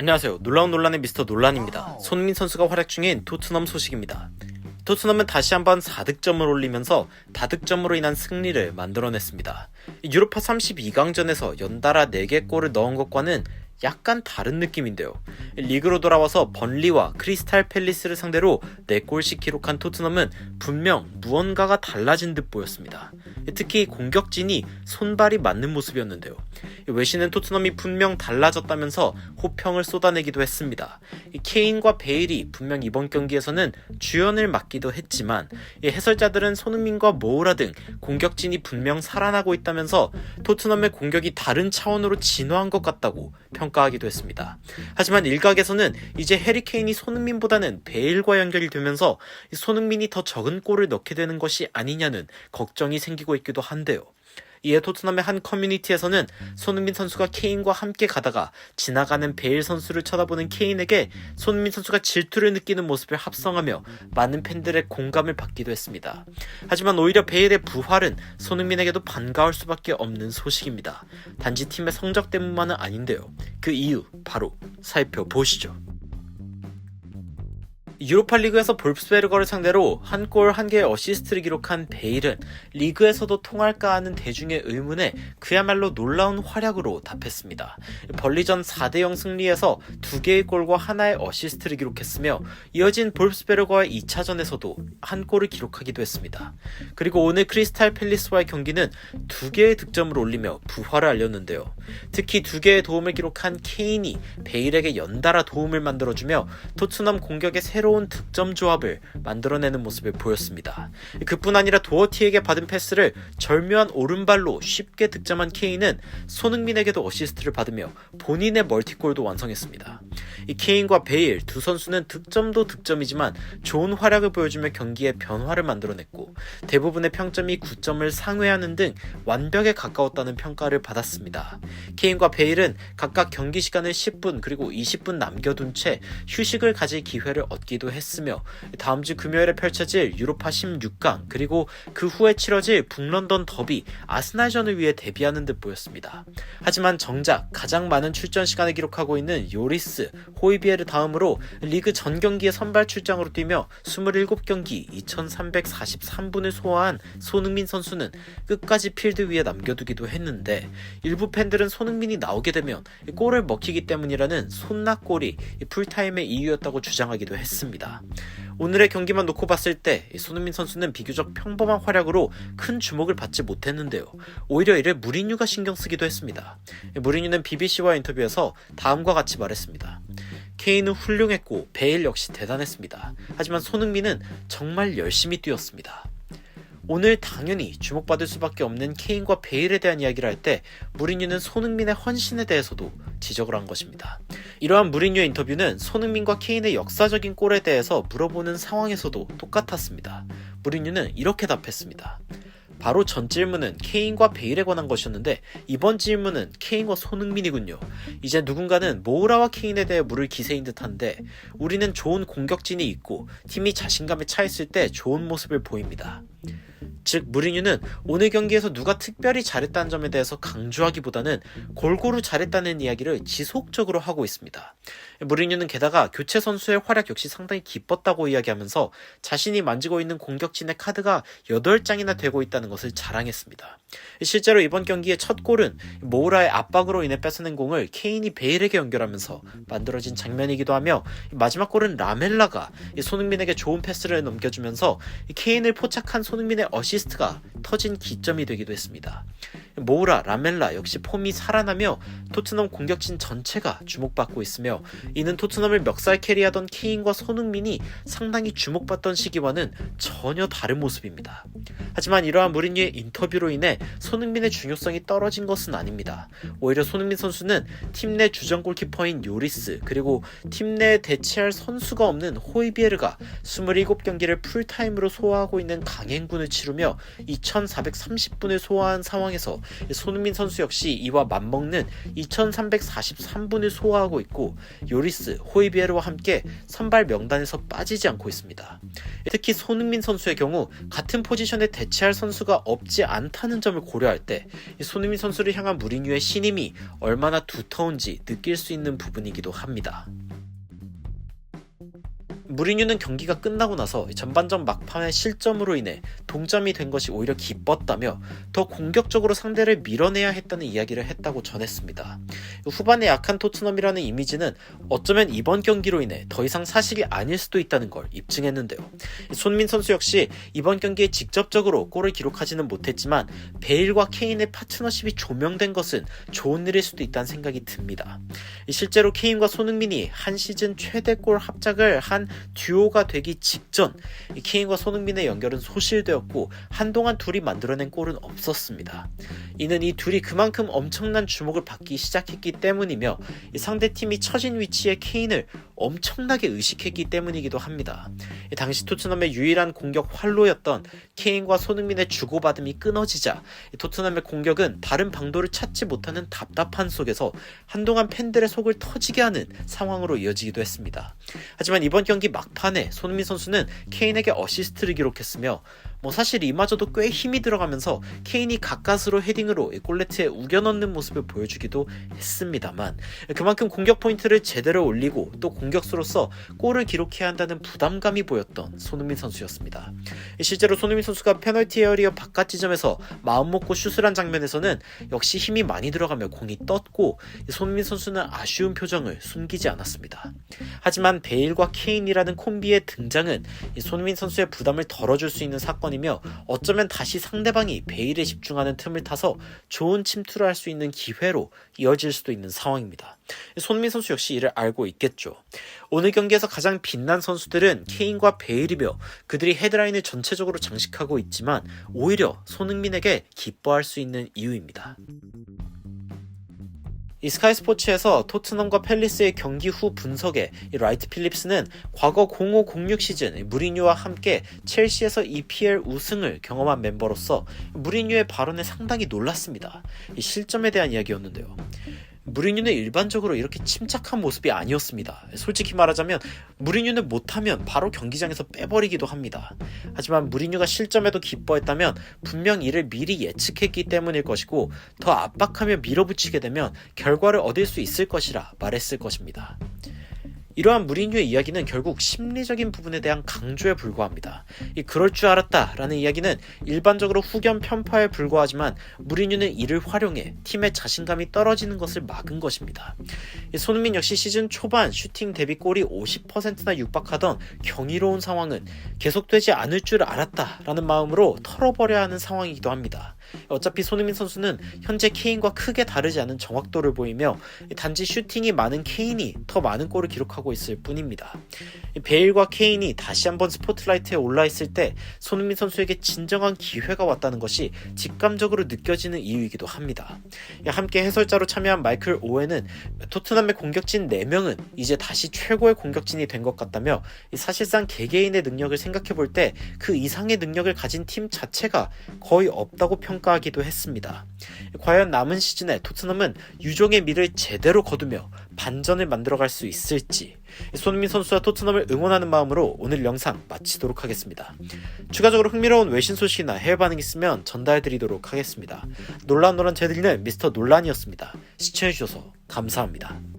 안녕하세요. 놀라운 논란의 미스터 논란입니다. 손흥민 선수가 활약 중인 토트넘 소식입니다. 토트넘은 다시 한번 4득점을 올리면서 다득점으로 인한 승리를 만들어냈습니다. 유로파 32강전에서 연달아 4개 골을 넣은 것과는 약간 다른 느낌인데요. 리그로 돌아와서 번리와 크리스탈 팰리스를 상대로 4골씩 기록한 토트넘은 분명 무언가가 달라진 듯 보였습니다. 특히 공격진이 손발이 맞는 모습이었는데요. 외신은 토트넘이 분명 달라졌다면서 호평을 쏟아내기도 했습니다. 케인과 베일이 분명 이번 경기에서는 주연을 맡기도 했지만 해설자들은 손흥민과 모우라 등 공격진이 분명 살아나고 있다면서 토트넘의 공격이 다른 차원으로 진화한 것 같다고 평 가하기도 했습니다. 하지만 일각에서는 이제 해리케인이 손흥민보다는 베일과 연결이 되면서 손흥민이 더 적은 골을 넣게 되는 것이 아니냐는 걱정이 생기고 있기도 한데요. 이에 토트넘의 한 커뮤니티에서는 손흥민 선수가 케인과 함께 가다가 지나가는 베일 선수를 쳐다보는 케인에게 손흥민 선수가 질투를 느끼는 모습을 합성하며 많은 팬들의 공감을 받기도 했습니다. 하지만 오히려 베일의 부활은 손흥민에게도 반가울 수밖에 없는 소식입니다. 단지 팀의 성적 때문만은 아닌데요. 그 이유 바로 살펴보시죠. 유로파리그에서 볼프스베르거를 상대로 한 골 한 개의 어시스트를 기록한 베일은 리그에서도 통할까 하는 대중의 의문에 그야말로 놀라운 활약으로 답했습니다. 벌리전 4대0 승리에서 2개의 골과 하나의 어시스트를 기록했으며 이어진 볼프스베르거의 2차전에서도 한 골을 기록하기도 했습니다. 그리고 오늘 크리스탈 팰리스와의 경기는 2개의 득점을 올리며 부활을 알렸는데요. 특히 2개의 도움을 기록한 케인이 베일에게 연달아 도움을 만들어주며 토트넘 공격의 새로운 득점 조합을 만들어내는 모습을 보였습니다. 그뿐 아니라 도어티에게 받은 패스를 절묘한 오른발로 쉽게 득점한 케인은 손흥민에게도 어시스트를 받으며 본인의 멀티골도 완성했습니다. 이 케인과 베일 두 선수는 득점도 득점이지만 좋은 활약을 보여주며 경기에 변화를 만들어냈고 대부분의 평점이 9점을 상회하는 등 완벽에 가까웠다는 평가를 받았습니다. 케인과 베일은 각각 경기 시간을 10분 그리고 20분 남겨둔 채 휴식을 가질 기회를 얻기 도 했으며 다음 주 금요일에 펼쳐질 유로파 16강 그리고 그 후에 치러질 북런던 더비 아스날전을 위해 대비하는 듯 보였습니다. 하지만 정작 가장 많은 출전 시간을 기록하고 있는 요리스, 호이비에르 다음으로 리그 전 경기에 선발 출장으로 뛰며 27경기 2343분을 소화한 손흥민 선수는 끝까지 필드 위에 남겨두기도 했는데 일부 팬들은 손흥민이 나오게 되면 골을 먹히기 때문이라는 손낙골이 풀타임의 이유였다고 주장하기도 했습니다. 오늘의 경기만 놓고 봤을 때 손흥민 선수는 비교적 평범한 활약으로 큰 주목을 받지 못했는데요. 오히려 이를 무리뉴가 신경 쓰기도 했습니다. 무리뉴는 BBC와 인터뷰에서 다음과 같이 말했습니다. 케인은 훌륭했고 베일 역시 대단했습니다. 하지만 손흥민은 정말 열심히 뛰었습니다. 오늘 당연히 주목받을 수밖에 없는 케인과 베일에 대한 이야기를 할 때 무리뉴는 손흥민의 헌신에 대해서도 지적을 한 것입니다. 이러한 무리뉴의 인터뷰는 손흥민과 케인의 역사적인 골에 대해서 물어보는 상황에서도 똑같았습니다. 무리뉴는 이렇게 답했습니다. 바로 전 질문은 케인과 베일에 관한 것이었는데 이번 질문은 케인과 손흥민이군요. 이제 누군가는 모우라와 케인에 대해 물을 기세인 듯한데 우리는 좋은 공격진이 있고 팀이 자신감에 차 있을 때 좋은 모습을 보입니다. 즉 무리뉴는 오늘 경기에서 누가 특별히 잘했다는 점에 대해서 강조하기보다는 골고루 잘했다는 이야기를 지속적으로 하고 있습니다. 무리뉴는 게다가 교체 선수의 활약 역시 상당히 기뻤다고 이야기하면서 자신이 만지고 있는 공격진의 카드가 8장이나 되고 있다는 것을 자랑했습니다. 실제로 이번 경기의 첫 골은 모우라의 압박으로 인해 뺏어낸 공을 케인이 베일에게 연결하면서 만들어진 장면이기도 하며 마지막 골은 라멜라가 손흥민에게 좋은 패스를 넘겨주면서 케인을 포착한 손흥민의 어 시스트가 터진 기점이 되기도 했습니다. 모우라, 라멜라 역시 폼이 살아나며 토트넘 공격진 전체가 주목받고 있으며 이는 토트넘을 멱살 캐리하던 케인과 손흥민이 상당히 주목받던 시기와는 전혀 다른 모습입니다. 하지만 이러한 무리뉴의 인터뷰로 인해 손흥민의 중요성이 떨어진 것은 아닙니다. 오히려 손흥민 선수는 팀 내 주전 골키퍼인 요리스 그리고 팀 내에 대체할 선수가 없는 호이비에르가 27경기를 풀타임으로 소화하고 있는 강행군을 치르며 2430분을 소화한 상황에서 손흥민 선수 역시 이와 맞먹는 2343분을 소화하고 있고 요리스, 호이비에르와 함께 선발 명단에서 빠지지 않고 있습니다. 특히 손흥민 선수의 경우 같은 포지션에 대체할 선수가 없지 않다는 점을 고려할 때 손흥민 선수를 향한 무리뉴의 신임이 얼마나 두터운지 느낄 수 있는 부분이기도 합니다. 무리뉴는 경기가 끝나고 나서 전반전 막판의 실점으로 인해 동점이 된 것이 오히려 기뻤다며 더 공격적으로 상대를 밀어내야 했다는 이야기를 했다고 전했습니다. 후반에 약한 토트넘이라는 이미지는 어쩌면 이번 경기로 인해 더 이상 사실이 아닐 수도 있다는 걸 입증했는데요. 손민 선수 역시 이번 경기에 직접적으로 골을 기록하지는 못했지만 베일과 케인의 파트너십이 조명된 것은 좋은 일일 수도 있다는 생각이 듭니다. 실제로 케인과 손흥민이 한 시즌 최대 골 합작을 한 듀오가 되기 직전 케인과 손흥민의 연결은 소실되 었고 한동안 둘이 만들어낸 골은 없었습니다. 이는 이 둘이 그만큼 엄청난 주목을 받기 시작했기 때문이며 상대팀이 처진 위치에 케인을 엄청나게 의식했기 때문이기도 합니다. 당시 토트넘의 유일한 공격 활로였던 케인과 손흥민의 주고받음이 끊어지자 토트넘의 공격은 다른 방도를 찾지 못하는 답답한 속에서 한동안 팬들의 속을 터지게 하는 상황으로 이어지기도 했습니다. 하지만 이번 경기 막판에 손흥민 선수는 케인에게 어시스트를 기록했으며 뭐 사실 이마저도 꽤 힘이 들어가면서 케인이 가까스로 헤딩으로 골레트에 우겨 넣는 모습을 보여주기도 했습니다만 그만큼 공격 포인트를 제대로 올리고 또 공격수로서 골을 기록해야 한다는 부담감이 보였던 손흥민 선수였습니다. 실제로 손흥민 선수가 페널티 에어리어 바깥 지점에서 마음 먹고 슛을 한 장면에서는 역시 힘이 많이 들어가며 공이 떴고 손흥민 선수는 아쉬운 표정을 숨기지 않았습니다. 하지만 베일과 케인이라는 콤비의 등장은 손흥민 선수의 부담을 덜어줄 수 있는 사건 이며 어쩌면 다시 상대방이 베일에 집중하는 틈을 타서 좋은 침투를 할 수 있는 기회로 이어질 수도 있는 상황입니다. 손흥민 선수 역시 이를 알고 있겠죠. 오늘 경기에서 가장 빛난 선수들은 케인과 베일이며 그들이 헤드라인을 전체적으로 장식하고 있지만 오히려 손흥민에게 기뻐할 수 있는 이유입니다. 이 스카이 스포츠에서 토트넘과 팰리스의 경기 후 분석에 라이트 필립스는 과거 0506 시즌 무리뉴와 함께 첼시에서 EPL 우승을 경험한 멤버로서 무리뉴의 발언에 상당히 놀랐습니다. 이 실점에 대한 이야기였는데요. 무리뉴는 일반적으로 이렇게 침착한 모습이 아니었습니다. 솔직히 말하자면 무리뉴는 못하면 바로 경기장에서 빼버리기도 합니다. 하지만 무리뉴가 실점에도 기뻐했다면 분명 이를 미리 예측했기 때문일 것이고 더 압박하며 밀어붙이게 되면 결과를 얻을 수 있을 것이라 말했을 것입니다. 이러한 무리뉴의 이야기는 결국 심리적인 부분에 대한 강조에 불과합니다. 이 그럴 줄 알았다라는 이야기는 일반적으로 후견 편파에 불과하지만 무리뉴는 이를 활용해 팀의 자신감이 떨어지는 것을 막은 것입니다. 손흥민 역시 시즌 초반 슈팅 대비 골이 50%나 육박하던 경이로운 상황은 계속되지 않을 줄 알았다라는 마음으로 털어버려야 하는 상황이기도 합니다. 어차피 손흥민 선수는 현재 케인과 크게 다르지 않은 정확도를 보이며 단지 슈팅이 많은 케인이 더 많은 골을 기록하고 있을 뿐입니다. 베일과 케인이 다시 한번 스포트라이트에 올라 있을 때 손흥민 선수에게 진정한 기회가 왔다는 것이 직감적으로 느껴지는 이유이기도 합니다. 함께 해설자로 참여한 마이클 오웬은 토트넘의 공격진 4명은 이제 다시 최고의 공격진이 된 것 같다며 사실상 개개인의 능력을 생각해 볼 때 그 이상의 능력을 가진 팀 자체가 거의 없다고 평 평가하기도 했습니다. 과연 남은 시즌에 토트넘은 유종의 미를 제대로 거두며 반전을 만들어갈 수 있을지 손흥민 선수와 토트넘을 응원하는 마음으로 오늘 영상 마치도록 하겠습니다. 추가적으로 흥미로운 외신 소식이나 해외 반응 있으면 전달해드리도록 하겠습니다. 놀란 놀란 제들리는 미스터 논란이었습니다. 시청해주셔서 감사합니다.